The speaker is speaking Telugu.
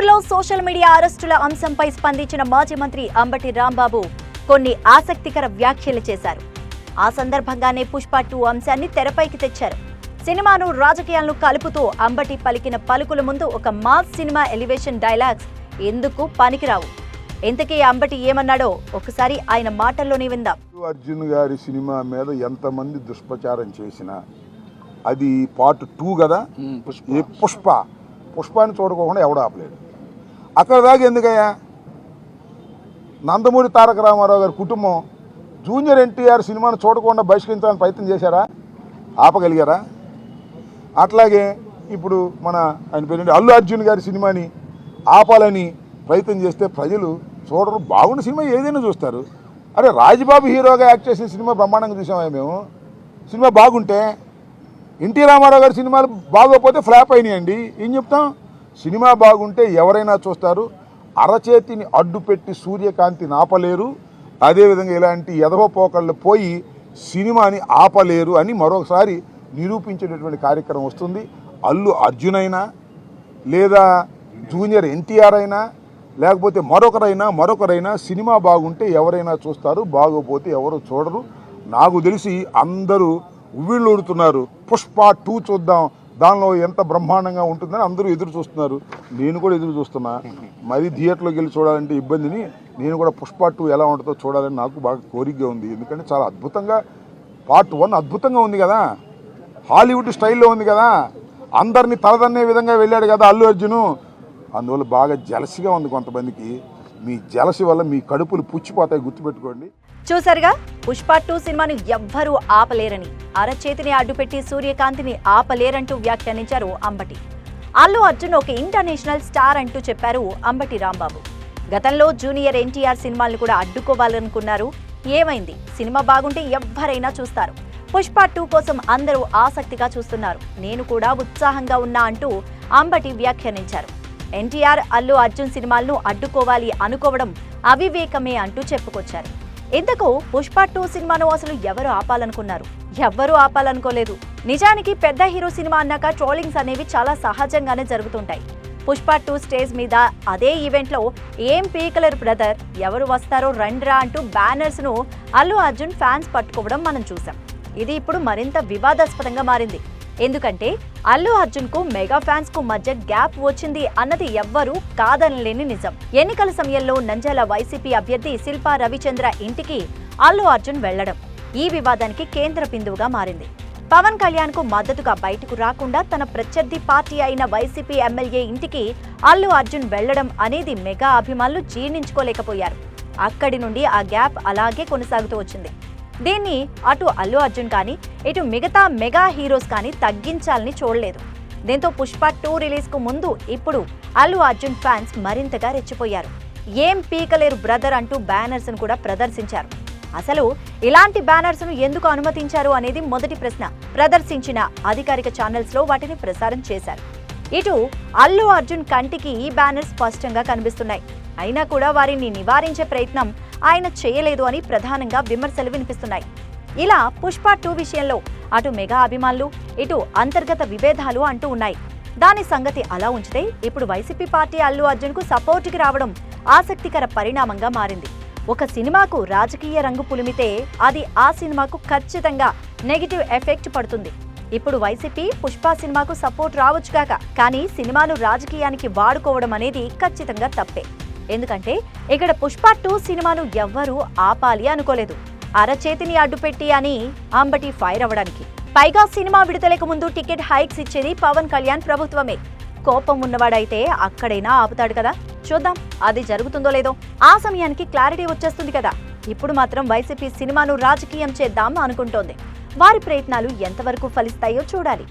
గుంటూరులో సోషల్ మీడియా అరెస్టుల అంశంపై స్పందించిన మాజీ మంత్రి అంబటి రాంబాబు కొన్ని ఆసక్తికర వ్యాఖ్యలు చేశారు. ఆ సందర్భంగానే పుష్ప టూ అంశాన్ని తెరపైకి తెచ్చారు. సినిమాను రాజకీయాలను కలుపుతూ అంబటి పలికిన పలుకుల ముందు ఒక మాస్ సినిమా ఎలివేషన్ డైలాగ్స్ ఎందుకు పనికిరావు? ఇంతకీ అంబటి ఏమన్నాడో ఒకసారి ఆయన మాటల్లోనే విందాం. అర్జున్ గారి సినిమా మీద ఎంతమంది దుష్ప్రచారం చేసినా అది పార్ట్ టూ కదా? ఈ పుష్ప. పుష్పాన్ని చూడకోకుండా ఎవడు ఆపలేడు అక్కడ దాకా ఎందుకయ్యా? నందమూరి తారక రామారావు గారి కుటుంబం జూనియర్ ఎన్టీఆర్ సినిమాను చూడకుండా బహిష్కరించాలని ప్రయత్నం చేశారా? ఆపగలిగారా? అట్లాగే ఇప్పుడు మన ఆయన పేరు అల్లు అర్జున్ గారి సినిమాని ఆపాలని ప్రయత్నం చేస్తే ప్రజలు చూడరు బాగున్న సినిమా ఏదైనా చూస్తారు. అరే రాజబాబు హీరోగా యాక్ట్ చేసిన సినిమా బ్రహ్మాండంగా చూసామా మేము? సినిమా బాగుంటే ఎన్టీ రామారావు గారి సినిమాలు బాగోకపోతే ఫ్లాప్ అయినాయండి. ఏం చెప్తాం? సినిమా బాగుంటే ఎవరైనా చూస్తారు. అరచేతిని అడ్డుపెట్టి సూర్యకాంతిని ఆపలేరు అదేవిధంగా ఇలాంటి ఎదవ పోకళ్ళు పోయి సినిమాని ఆపలేరు అని మరొకసారి నిరూపించేటటువంటి కార్యక్రమం వస్తుంది. అల్లు అర్జున్ అయినా లేదా జూనియర్ ఎన్టీఆర్ అయినా లేకపోతే మరొకరైనా మరొకరైనా సినిమా బాగుంటే ఎవరైనా చూస్తారు. బాగోపోతే ఎవరు చూడరు. నాకు తెలిసి అందరూ ఉవ్విళ్ళూడుతున్నారు. పుష్ప టూ చూద్దాం. దానిలో ఎంత బ్రహ్మాండంగా ఉంటుందని అందరూ ఎదురు చూస్తున్నారు. నేను కూడా ఎదురు చూస్తున్నా. మరి థియేటర్లోకి వెళ్ళి చూడాలంటే ఇబ్బందిని నేను కూడా పుష్ప టూ ఎలా ఉంటుందో చూడాలని నాకు బాగా కోరికగా ఉంది. ఎందుకంటే చాలా అద్భుతంగా పార్ట్ వన్ అద్భుతంగా ఉంది కదా. హాలీవుడ్ స్టైల్లో ఉంది కదా. అందరినీ తలదన్నే విధంగా వెళ్ళాడు కదా అల్లు అర్జును. అందువల్ల బాగా జలసిగా ఉంది కొంతమందికి. మీ జలసి వల్ల మీ కడుపులు పుచ్చిపోతాయి గుర్తుపెట్టుకోండి. చూసారుగా పుష్ప టూ సినిమాను ఎవ్వరూ ఆపలేరని అరచేతిని అడ్డుపెట్టి సూర్యకాంతిని ఆపలేరంటూ వ్యాఖ్యానించారు అంబటి. అల్లు అర్జున్ ఒక ఇంటర్నేషనల్ స్టార్ అంటూ చెప్పారు అంబటి రాంబాబు. గతంలో జూనియర్ ఎన్టీఆర్ సినిమాలను కూడా అడ్డుకోవాలనుకున్నారు. ఏమైంది? సినిమా బాగుంటే ఎవ్వరైనా చూస్తారు. పుష్ప టూ కోసం అందరూ ఆసక్తిగా చూస్తున్నారు. నేను కూడా ఉత్సాహంగా ఉన్నా అంటూ అంబటి వ్యాఖ్యానించారు. ఎన్టీఆర్ అల్లు అర్జున్ సినిమాలను అడ్డుకోవాలి అనుకోవడం అవివేకమే అంటూ చెప్పుకొచ్చారు. ఇంతకు పుష్ప టూ సినిమాను అసలు ఎవరు ఆపాలనుకున్నారు? ఎవ్వరూ ఆపాలనుకోలేదు. నిజానికి పెద్ద హీరో సినిమా అన్నాక ట్రోలింగ్స్ అనేవి చాలా సహజంగానే జరుగుతుంటాయి. పుష్ప టూ స్టేజ్ మీద అదే ఈవెంట్లో ఏం పీకలర్ బ్రదర్? ఎవరు వస్తారో రండ్రా అంటూ బ్యానర్స్ను అల్లు అర్జున్ ఫ్యాన్స్ పట్టుకోవడం మనం చూసాం ఇది ఇప్పుడు మరింత వివాదాస్పదంగా మారింది. ఎందుకంటే అల్లు అర్జున్కు మెగా ఫ్యాన్స్కు మధ్య గ్యాప్ వచ్చింది అన్నది ఎవ్వరూ కాదనలేని నిజం. ఎన్నికల సమయంలో నంజాల వైసీపీ అభ్యర్థి శిల్పా రవిచంద్ర ఇంటికి అల్లు అర్జున్ వెళ్ళడం ఈ వివాదానికి కేంద్ర బిందువుగా మారింది. పవన్ కళ్యాణ్కు మద్దతుగా బయటకు రాకుండా తన ప్రత్యర్థి పార్టీ అయిన వైసీపీ ఎమ్మెల్యే ఇంటికి అల్లు అర్జున్ వెళ్ళడం అనేది మెగా అభిమానులు జీర్ణించుకోలేకపోయారు. అక్కడి నుండి ఆ గ్యాప్ అలాగే కొనసాగుతూ వచ్చింది. దీన్ని అటు అల్లు అర్జున్ కానీ ఇటు మిగతా మెగా హీరోస్ కానీ తగ్గించాలని చూడలేదు. దీంతో పుష్ప టూ రిలీజ్కు ముందు ఇప్పుడు అల్లు అర్జున్ ఫ్యాన్స్ మరింతగా రెచ్చిపోయారు. ఏం పీకలేరు బ్రదర్ అంటూ బ్యానర్స్ను కూడా ప్రదర్శించారు. అసలు ఇలాంటి బ్యానర్స్ను ఎందుకు అనుమతించారు అనేది మొదటి ప్రశ్న ప్రదర్శించిన అధికారిక ఛానల్స్లో వాటిని ప్రసారం చేశారు. ఇటు అల్లు అర్జున్ కంటికి ఈ బ్యానర్స్ స్పష్టంగా కనిపిస్తున్నాయి. అయినా కూడా వారిని నివారించే ప్రయత్నం ఆయన చేయలేదు అని ప్రధానంగా విమర్శలు వినిపిస్తున్నాయి. ఇలా పుష్ప టూ విషయంలో అటు మెగా అభిమానులు ఇటు అంతర్గత విభేదాలు అంటూ ఉన్నాయి. దాని సంగతి అలా ఉంచితే ఇప్పుడు వైసీపీ పార్టీ అల్లు అర్జున్కు సపోర్టుకి రావడం ఆసక్తికర పరిణామంగా మారింది. ఒక సినిమాకు రాజకీయ రంగు పులిమితే అది ఆ సినిమాకు ఖచ్చితంగా నెగిటివ్ ఎఫెక్ట్ పడుతుంది. ఇప్పుడు వైసీపీ పుష్ప సినిమాకు సపోర్ట్ రావచ్చుగాక కానీ సినిమాను రాజకీయానికి వాడుకోవడం అనేది ఖచ్చితంగా తప్పే. ఎందుకంటే ఇక్కడ పుష్ప టూ సినిమాను ఎవ్వరూ ఆపాలి అనుకోలేదు. అరచేతిని అడ్డుపెట్టి అని అంబటి ఫైర్ అవ్వడానికి. పైగా సినిమా విడుదలకు ముందు టికెట్ హైక్స్ ఇచ్చేది పవన్ కళ్యాణ్ ప్రభుత్వమే. కోపం ఉన్నవాడైతే అక్కడైనా ఆపుతాడు కదా. చూద్దాం అది జరుగుతుందో లేదో. ఆ సమయానికి క్లారిటీ వచ్చేస్తుంది కదా. ఇప్పుడు మాత్రం వైసీపీ సినిమాను రాజకీయం చేద్దాం అనుకుంటోంది. వారి ప్రయత్నాలు ఎంతవరకు ఫలిస్తాయో చూడాలి.